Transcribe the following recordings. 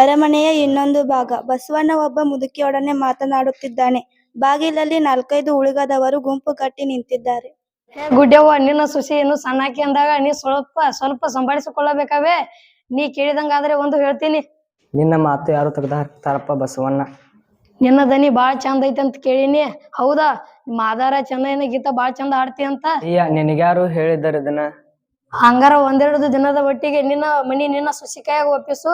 ಅರಮನೆಯ ಇನ್ನೊಂದು ಭಾಗ. ಬಸವಣ್ಣ ಒಬ್ಬ ಮುದುಕಿಯೊಡನೆ ಮಾತನಾಡುತ್ತಿದ್ದಾನೆ. ಬಾಗಿಲಲ್ಲಿ ನಾಲ್ಕೈದು ಉಳಿಗದವರು ಗುಂಪುಗಟ್ಟಿ ನಿಂತಿದ್ದಾರೆ. ಹೇ ಗುಡ್ಡವ್ವ ನಿನ್ನ ಸುಸಿ ಏನು ಸಣ್ಣಾಕಿ ಅಂದಾಗ ನೀ ಸ್ವಲ್ಪ ಸ್ವಲ್ಪ ಸಂಭಾಳಿಸಿಕೊಳ್ಳಬೇಕಾವೆ? ನೀ ಕೇಳಿದಂಗಾದ್ರೆ ಒಂದು ಹೇಳ್ತೀನಿ. ನಿನ್ನ ಮಾತು ಯಾರು ತೆಗೆದ ಹಾಕ್ತಾರಪ್ಪ ಬಸವಣ್ಣ? ನಿನ್ನ ದನಿ ಬಾಳ ಚಂದ ಐತೆ ಅಂತ ಕೇಳಿನಿ. ಹೌದಾ? ಮಾದಾರ ಆಧಾರ ಚಂದ ಏನ ಗೀತ ಬಾಳ ಚಂದ ಆಡ್ತಿ ಅಂತ? ಅಯ್ಯ ನಿನಗ್ಯಾರು ಹೇಳಿದ್ದಾರೆ ಇದನ್ನ? ಹಂಗಾರ ಒಂದೆರಡು ದಿನದ ಒಟ್ಟಿಗೆ ನಿನ್ನ ಮನಿ ನಿನ್ನ ಸುಸಿ ಕೈಯಾಗ ಒಪ್ಪಿಸು.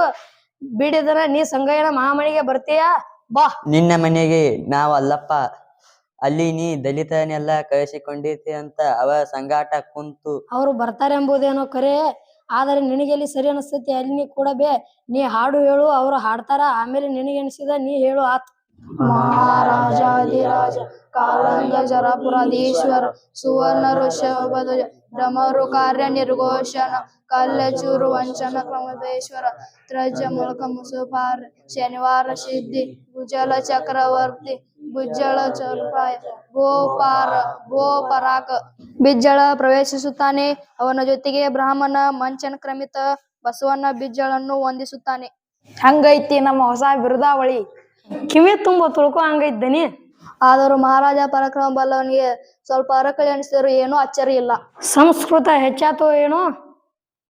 ಬಿಡಿದರ ನೀ ಸಂಗಯ್ಯನ ಮಹಾಮಣಿಗೆ ಬರ್ತೀಯಾ? ಬಾ. ನಿನ್ನ ಮನೆಗೆ ನಾವ್ ಅಲ್ಲಪ್ಪ. ಅಲ್ಲಿ ನೀ ದಲಿತನೆಲ್ಲ ಕಳಿಸಿಕೊಂಡಿರ್ತಿ ಅಂತ ಅವ ಸಂಗಾಟ ಕುಂತು. ಅವ್ರು ಬರ್ತಾರೆ ಎಂಬುದೇನೋ ಕರೆ. ಆದರೆ ನಿನಗೆ ಎಲ್ಲಿ ಸರಿ ಅನಿಸ್ತೈತಿ? ಅಲ್ಲಿ ನೀ ಕೂಡ ಬೇ ನೀ ಹಾಡು ಹೇಳು ಅವ್ರು ಹಾಡ್ತಾರ. ಆಮೇಲೆ ನಿನಗೆ ಅನಿಸಿದ ನೀ ಹೇಳು ಆತ್. ಮಹಾರಾಜಾಧಿರಾಜ ಕಾಳಂಗ ಜರಪುರಾಧೀಶ್ವರ, ಸುವರ್ಣ ಋಷಭಧ್ವಜ ಡಮರು ಕಾರ್ಯ ನಿರ್ಘೋಷಣ ಕಲ್ಲಚೂರು, ವಂಚನ ಕ್ರಮದೇಶ್ವರ ತ್ರಜ ಮುಳಕ ಮುಸುಪಾರ, ಶನಿವಾರ, ಸಿದ್ಧಿ, ಭುಜಲ ಚಕ್ರವರ್ತಿ ಭುಜಲ ಚರ್ಪಾಯ, ಗೋಪಾರ ಗೋಪರಾಕ ಬಿಜ್ಜಳ ಪ್ರವೇಶಿಸುತ್ತಾನೆ. ಅವನ ಜೊತೆಗೆ ಬ್ರಾಹ್ಮಣ, ಮಂಚನ ಕ್ರಮಿತ ಬಸವಣ್ಣ ಬಿಜ್ಜಳನ್ನು ವಂದಿಸುತ್ತಾನೆ. ಹಂಗೈತಿ ನಮ್ಮ ಹೊಸ ಬಿರುದಾವಳಿ. ಕಿವಿ ತುಂಬ ತುಳ್ಕೊ ಹಂಗೈದ್ದನಿ ಆದರೂ ಮಹಾರಾಜ ಪರಾಕ್ರಮ ಬಲ್ಲವನಿಗೆ ಸ್ವಲ್ಪ ಅರಕಳಿ ಅನಿಸಿದ್ರು ಏನೂ ಅಚ್ಚರಿ ಇಲ್ಲ. ಸಂಸ್ಕೃತ ಹೆಚ್ಚಾತೋ ಏನೋ?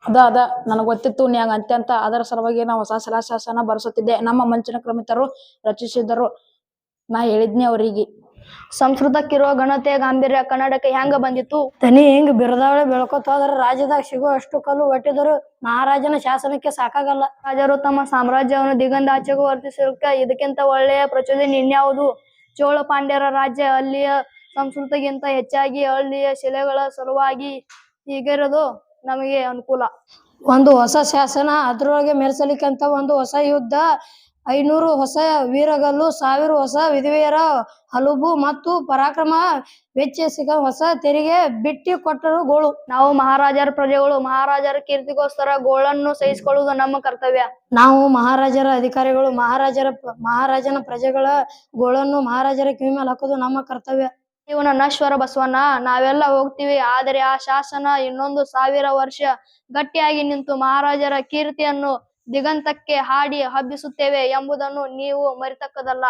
ಅದ ಅದ. ನನಗ್ ಗೊತ್ತಿತ್ತು ನ್ಯಾಗ ಅತ್ಯಂತ ಅಂತ್ಯಂತ. ಅದರ ಸಲುವಾಗಿ ನಾವು ಹೊಸ ಶಿಲಾಶಾಸನ ಬರೆಸುತ್ತಿದ್ದೆ. ನಮ್ಮ ಮಂಚನ ಕ್ರಮಿತರು ರಚಿಸಿದರು. ನಾ ಹೇಳಿದ್ನಿ ಅವರಿಗೆ. ಸಂಸ್ಕೃತಕ್ಕಿರುವ ಘನತೆ ಗಾಂಭೀರ್ಯ ಕನ್ನಡಕ್ಕೆ ಹೆಂಗ ಬಂದಿತ್ತು? ತನಿ ಹಿಂಗ್ ಬಿರದಾವಳಿ ಬೆಳ್ಕೊತ ಹೋದ್ರ ರಾಜ್ಯದಾಗ ಸಿಗೋ ಅಷ್ಟು ಕಲ್ಲು ಒಟ್ಟಿದ್ರು ಮಹಾರಾಜನ ಶಾಸನಕ್ಕೆ ಸಾಕಾಗಲ್ಲ. ರಾಜರು ತಮ್ಮ ಸಾಮ್ರಾಜ್ಯವನ್ನು ದಿಗಂದಾಚೆಗೂ ವರ್ತಿಸಿರುತ್ತ ಇದಕ್ಕಿಂತ ಒಳ್ಳೆಯ ಪ್ರಚೋದನೆ ಇನ್ಯಾವುದು? ಚೋಳ ಪಾಂಡ್ಯರ ರಾಜ್ಯ ಅಲ್ಲಿಯ ಸಂಸ್ಕೃತಿಗಿಂತ ಹೆಚ್ಚಾಗಿ ಹಳ್ಳಿಯ ಶಿಲೆಗಳ ಸಲುವಾಗಿ ಹೀಗಿರೋದು ನಮಗೆ ಅನುಕೂಲ. ಒಂದು ಹೊಸ ಶಾಸನ ಅದ್ರೊಳಗೆ ಮೆರೆಸಲಿಕ್ಕಂತ ಒಂದು ಹೊಸ ಯುದ್ಧ ಐನೂರು ಹೊಸ ವೀರಗಲ್ಲು ಸಾವಿರ ಹೊಸ ವಿಧವೆಯರ ಹಲುಬು ಮತ್ತು ಪರಾಕ್ರಮ ವೆಚ್ಚಿಸಿದ ಹೊಸ ತೆರಿಗೆ ಬಿಟ್ಟಿ ಕೊಟ್ಟರು ಗೋಳು. ನಾವು ಮಹಾರಾಜರ ಪ್ರಜೆಗಳು ಮಹಾರಾಜರ ಕೀರ್ತಿಗೋಸ್ಕರ ಗೋಳನ್ನು ಸಹಿಸಿಕೊಳ್ಳುವುದು ನಮ್ಮ ಕರ್ತವ್ಯ. ನಾವು ಮಹಾರಾಜರ ಅಧಿಕಾರಿಗಳು ಮಹಾರಾಜರ ಮಹಾರಾಜನ ಪ್ರಜೆಗಳ ಗೋಳನ್ನು ಮಹಾರಾಜರ ಕಿವಿ ಮೇಲೆ ಹಾಕೋದು ನಮ್ಮ ಕರ್ತವ್ಯ. ಇವನ ನಶ್ವರ ಬಸವಣ್ಣ ನಾವೆಲ್ಲ ಹೋಗ್ತೀವಿ ಆದರೆ ಆ ಶಾಸನ ಇನ್ನೊಂದು ಸಾವಿರ ವರ್ಷ ಗಟ್ಟಿಯಾಗಿ ನಿಂತು ಮಹಾರಾಜರ ಕೀರ್ತಿಯನ್ನು ದಿಗಂತಕ್ಕೆ ಹಾಡಿ ಹಬ್ಬಿಸುತ್ತೇವೆ ಎಂಬುದನ್ನು ನೀವು ಮರಿತಕ್ಕದಲ್ಲ.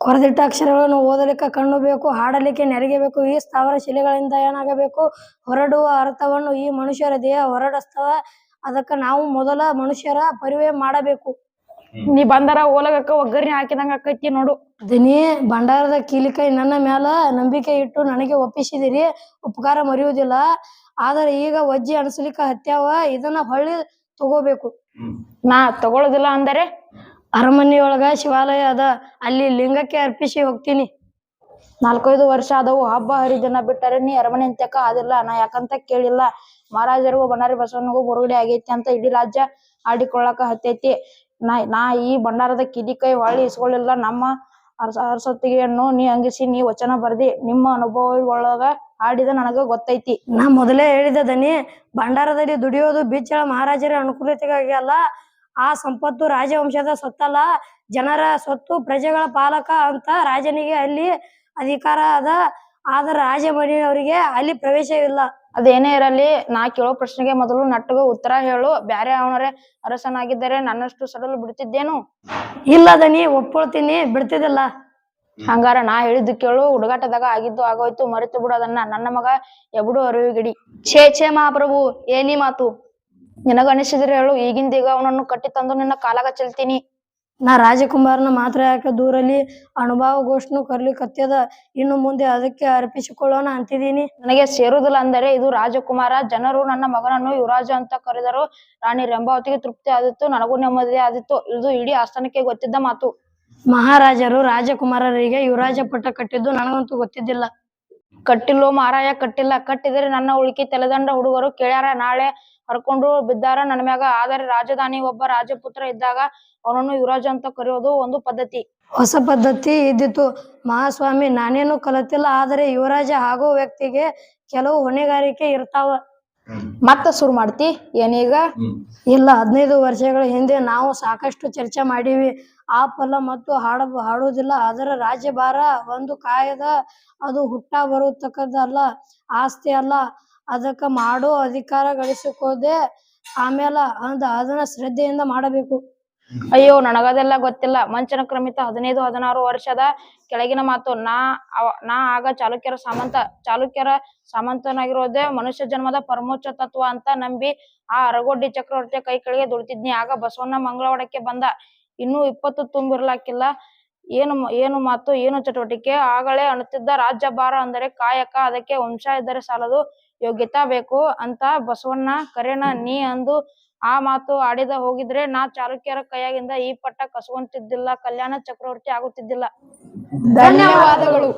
ಕೊರದಿಟ್ಟ ಅಕ್ಷರಗಳನ್ನು ಓದಲಿಕ್ಕೆ ಕಣ್ಣು ಬೇಕು ಹಾಡಲಿಕ್ಕೆ ನೆರಿಗೆ ಬೇಕು ಈ ಸ್ಥಾವರ ಶಿಲೆಗಳಿಂದ ಏನಾಗಬೇಕು? ಹೊರಡುವ ಅರ್ಥವನ್ನು ಈ ಮನುಷ್ಯರ ದೇಹ ಹೊರಡಿಸ್ತವ. ಅದಕ್ಕೆ ನಾವು ಮೊದಲ ಮನುಷ್ಯರ ಪರಿವೇ ಮಾಡಬೇಕು. ನೀ ಬಂದರ ಓಲಗಕ್ಕ ಒಗ್ಗರಣೆ ಹಾಕಿದಂಗ ಆಕೈತಿ ನೋಡು. ದಿನಿ ಭಂಡಾರದ ಕೀಲಿಕೈ ನನ್ನ ಮ್ಯಾಲ ನಂಬಿಕೆ ಇಟ್ಟು ನನಗೆ ಒಪ್ಪಿಸಿದಿರಿ. ಉಪಕಾರ ಮರೆಯುವುದಿಲ್ಲ. ಆದರೆ ಈಗ ವಜ್ಜಿ ಅನಿಸ್ಲಿಕ್ಕೆ ಹತ್ಯಾವ. ಇದನ್ನ ಹೊಳ್ಳಿ ತಗೋಬೇಕು. ನಾ ತಗೊಳ್ಳೋದಿಲ್ಲ ಅಂದರೆ ಅರಮನೆಯೊಳಗ ಶಿವಾಲಯ ಅದ. ಅಲ್ಲಿ ಲಿಂಗಕ್ಕೆ ಅರ್ಪಿಸಿ ಹೋಗ್ತೀನಿ. ನಾಲ್ಕೈದು ವರ್ಷ ಆದವು ಹಬ್ಬ ಹರಿದಿನ ಬಿಟ್ಟರೆ ನೀ ಅರಮನೆ ಅಂತಕ ಆದಿಲ್ಲ. ನಾ ಯಾಕಂತ ಕೇಳಿಲ್ಲ. ಮಹಾರಾಜರಿಗೂ ಬಣ್ಣಾರಿ ಬಸವನಿಗೂ ಬುರುಗಡೆ ಆಗೈತಿ ಅಂತ ಇಡೀ ರಾಜ್ಯ ಆಡಿಕೊಳ್ಳಕ ಹತ್ತೈತಿ. ನಾ ನಾ ಈ ಭಂಡಾರದ ಕಿದಿ ಕೈ ಹೊಳ್ಳಿ ಇಸ್ಕೊಳ್ಳಿಲ್ಲ. ನಮ್ಮ ಅರಸ ಹೆಣ್ಣು ನೀ ಅಂಗಿಸಿ ನೀ ವಚನ ಬರ್ದಿ, ನಿಮ್ಮ ಅನುಭವಗಳೊಳಗ ಆಡಿದ ನನಗ ಗೊತ್ತೈತಿ. ನಾ ಮೊದಲೇ ಹೇಳಿದ ದನಿ ಭಂಡಾರದಲ್ಲಿ ದುಡಿಯೋದು ಬಿಚ್ಚಳ ಮಹಾರಾಜರ ಅನುಕೂಲತೆಗಾಗಿ ಅಲ್ಲ, ಆ ಸಂಪತ್ತು ರಾಜವಂಶದ ಸೊತ್ತಲ್ಲ, ಜನರ ಸೊತ್ತು ಪ್ರಜೆಗಳ ಪಾಲಕ ಅಂತ ರಾಜನಿಗೆ ಅಲ್ಲಿ ಅಧಿಕಾರ ಅದ ಆದ್ರೆ ರಾಜಮನೆಯವರಿಗೆ ಅಲ್ಲಿ ಪ್ರವೇಶವಿಲ್ಲ. ಅದೇನೇ ಇರಲಿ ನಾ ಕೇಳೋ ಪ್ರಶ್ನೆಗೆ ಮೊದಲು ನಟ್ಟಗ ಉತ್ತರ ಹೇಳು. ಬ್ಯಾರೆ ಅವನರೇ ಅರಸನಾಗಿದ್ದರೆ ನನ್ನಷ್ಟು ಸಡಲು ಬಿಡ್ತಿದ್ದೇನು? ಇಲ್ಲ ದನಿ ಒಪ್ಕೊಳ್ತೀನಿ ಬಿಡ್ತಿದ್ದಿಲ್ಲ. ಹಂಗಾರ ನಾ ಹೇಳಿದ್ದು ಕೇಳು. ಹುಡುಗಾಟದಾಗ ಆಗಿದ್ದು ಆಗೋಯ್ತು ಮರೆತು ಬಿಡು ಅದನ್ನ. ನನ್ನ ಮಗ ಎಬಡು ಅರಿವಿಗಿಡಿ. ಛೇ ಛೇ ಮಹಾಪ್ರಭು ಏನಿ ಮಾತು? ನಿನಗನಿಸಿದ್ರೆ ಹೇಳು ಈಗಿಂದೀಗ ಅವನನ್ನು ಕಟ್ಟಿ ತಂದು ನಿನ್ನ ಕಾಲಾಗ ಚೆಲ್ತೀನಿ. ನಾ ರಾಜಕುಮಾರನ ಮಾತ್ರ ಯಾಕೆ ದೂರಲ್ಲಿ ಅನುಭವ ಗೋಷ್ಠನು ಕರ್ಲಿಕತ್ಯದ ಇನ್ನು ಮುಂದೆ ಅದಕ್ಕೆ ಅರ್ಪಿಸಿಕೊಳ್ಳೋಣ ಅಂತಿದ್ದೀನಿ. ನನಗೆ ಸೇರುವುದಿಲ್ಲ ಅಂದರೆ ಇದು ರಾಜಕುಮಾರ ಜನರು ನನ್ನ ಮಗನನ್ನು ಯುವರಾಜ ಅಂತ ಕರೆದರು. ರಾಣಿ ರೆಂಬಾವತಿಗೆ ತೃಪ್ತಿ ಆದಿತ್ತು ನನಗೂ ನೆಮ್ಮದಿ ಆದಿತ್ತು ಇದು ಇಡೀ ಆಸ್ಥಾನಕ್ಕೆ ಗೊತ್ತಿದ್ದ ಮಾತು. ಮಹಾರಾಜರು ರಾಜಕುಮಾರರಿಗೆ ಯುವರಾಜ ಪಟ್ಟ ಕಟ್ಟಿದ್ದು ನನಗಂತೂ ಗೊತ್ತಿದ್ದಿಲ್ಲ. ಕಟ್ಟಿಲ್ಲೋ ಮಾರಾಯ ಕಟ್ಟಿಲ್ಲ ಕಟ್ಟಿದರೆ ನನ್ನ ಉಳಿಕೆ ತಲೆದಂಡ ಹುಡುಗರು ಕೇಳ್ಯಾರ. ನಾಳೆ ಹರ್ಕೊಂಡು ಬಿದ್ದಾರ ನನ್ನ ಮ್ಯಾಗ. ಆದರೆ ರಾಜಧಾನಿ ಒಬ್ಬ ರಾಜಪುತ್ರ ಇದ್ದಾಗ ಅವನನ್ನು ಯುವರಾಜ ಅಂತ ಕರೆಯೋದು ಒಂದು ಪದ್ಧತಿ. ಹೊಸ ಪದ್ಧತಿ ಇದ್ದಿತ್ತು. ಮಹಾಸ್ವಾಮಿ ನಾನೇನು ಕಲತಿಲ್ಲ ಆದರೆ ಯುವರಾಜ ಆಗೋ ವ್ಯಕ್ತಿಗೆ ಕೆಲವು ಹೊಣೆಗಾರಿಕೆ ಇರ್ತಾವ. ಮತ್ತ ಶುರು ಮಾಡ್ತಿ ಏನೀಗ ಇಲ್ಲ ಹದಿನೈದು ವರ್ಷಗಳ ಹಿಂದೆ ನಾವು ಸಾಕಷ್ಟು ಚರ್ಚೆ ಮಾಡೀವಿ. ಆ ಫಲ ಮತ್ತು ಹಾಡ ಹಾಡುವುದಿಲ್ಲ. ಅದರ ರಾಜ್ಯಭಾರ ಒಂದು ಕಾಯದ, ಅದು ಹುಟ್ಟ ಬರತಕ್ಕದ್ದಲ್ಲ ಆಸ್ತಿ ಅಲ್ಲ. ಅದಕ್ಕ ಮಾಡೋ ಅಧಿಕಾರ ಗಳಿಸಿಕೋದೆ ಆಮೇಲೆ ಅಂದ, ಅದನ್ನ ಶ್ರದ್ಧೆಯಿಂದ ಮಾಡಬೇಕು. ಅಯ್ಯೋ, ನನಗದೆಲ್ಲ ಗೊತ್ತಿಲ್ಲ. ಮಂಚನ ಕ್ರಮಿತ ಹದಿನೈದು, ಹದಿನಾರು ವರ್ಷದ ಕೆಳಗಿನ ಮಾತು, ನಾ ನಾ ಆಗ ಚಾಲುಕ್ಯರ ಸಾಮಂತ, ಚಾಲುಕ್ಯರ ಸಾಮಂತನಾಗಿರೋದೇ ಮನುಷ್ಯ ಜನ್ಮದ ಪರಮೋಚ್ಚ ತತ್ವ ಅಂತ ನಂಬಿ ಆ ಅರಗೊಡ್ಡಿ ಚಕ್ರವರ್ತಿಯ ಕೈ ಕೆಳಗೆ ದುಡಿತಿದ್ನಿ. ಆಗ ಬಸವಣ್ಣ ಮಂಗಳವಾಡಕ್ಕೆ ಬಂದ. ಇನ್ನೂ ಇಪ್ಪತ್ತು ತುಂಬಿರ್ಲಾಕಿಲ್ಲ. ಏನು ಏನು ಮಾತು ಏನು ಚಟುವಟಿಕೆ? ಆಗಲೇ ಅನ್ನುತ್ತಿದ್ದ ರಾಜ್ಯ ಭಾರ ಅಂದರೆ ಕಾಯಕ. ಅದಕ್ಕೆ ವಂಶ ಇದ್ದರೆ ಸಾಲದು ಯೋಗ್ಯತಾ ಬೇಕು ಅಂತ ಬಸವಣ್ಣ ಕರೆನ ನೀ ಅಂದು ಆ ಮಾತು ಆಡಿದ ಹೋಗಿದ್ರೆ ನಾ ಚಾಲುಕ್ಯರ ಕೈಯಾಗಿಂದ ಈ ಪಟ್ಟ ಕಸುವಂತಿದ್ದಿಲ್ಲ ಕಲ್ಯಾಣ ಚಕ್ರವರ್ತಿ ಆಗುತ್ತಿದ್ದಿಲ್ಲ. ಧನ್ಯವಾದಗಳು.